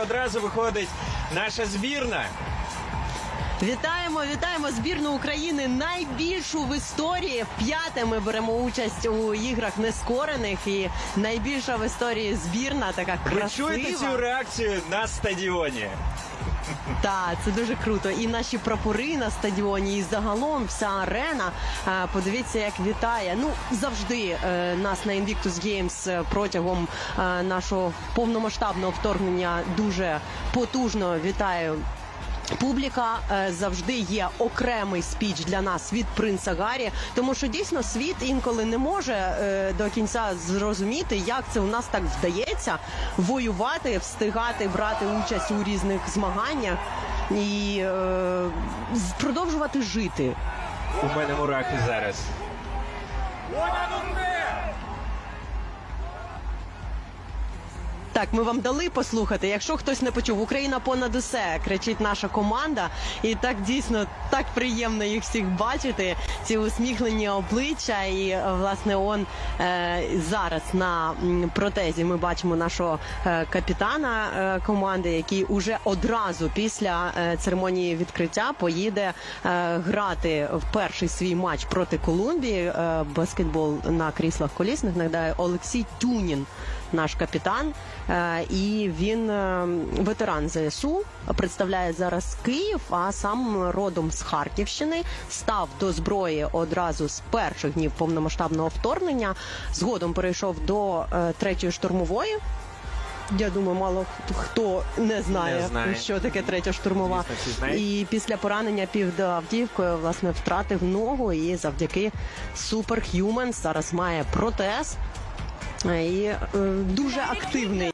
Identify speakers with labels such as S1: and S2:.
S1: одразу виходить наша збірна.
S2: Вітаємо, вітаємо збірну України найбільшу в історії. Вп'яте ми беремо участь у іграх нескорених і найбільша в історії збірна, така
S1: Ви чуєте цю реакцію на стадіоні?
S2: Так, це дуже круто. І наші прапори на стадіоні, і загалом вся арена. Е, Подивіться, як вітає. Ну завжди е, нас на Invictus Games е, протягом нашого повномасштабного вторгнення дуже потужно вітає. Публіка е, завжди є окремий спіч для нас від принца Гаррі, тому що дійсно світ інколи не може е, до кінця зрозуміти, як це у нас так вдається воювати, встигати брати участь у різних змаганнях і е, продовжувати жити.
S1: У мене мурахи зараз.
S2: Так, ми вам дали послухати. Якщо хтось не почув, Україна понад усе кричить наша команда, і так дійсно так приємно їх всіх бачити. Ці усміхнені обличчя. І е, власне он е, зараз на протезі ми бачимо нашого е, капітана е, команди, який уже одразу після е, церемонії відкриття поїде е, грати в перший свій матч проти Колумбії. Е, баскетбол на кріслах колісних. Нагадаю, Олексій Тюнін наш капітан, і він е, ветеран ЗСУ, представляє зараз Київ, а сам родом з Харківщини став до зброї одразу з перших днів повномасштабного вторгнення. Згодом перейшов до е, третьої штурмової. Я думаю, мало хто не знає,
S1: Не знає.
S2: що таке третя штурмова.
S1: Звісно.
S2: І після поранення під Авдіївкою власне втратив ногу і завдяки Superhuman зараз має протез. Е, І е, дуже активний.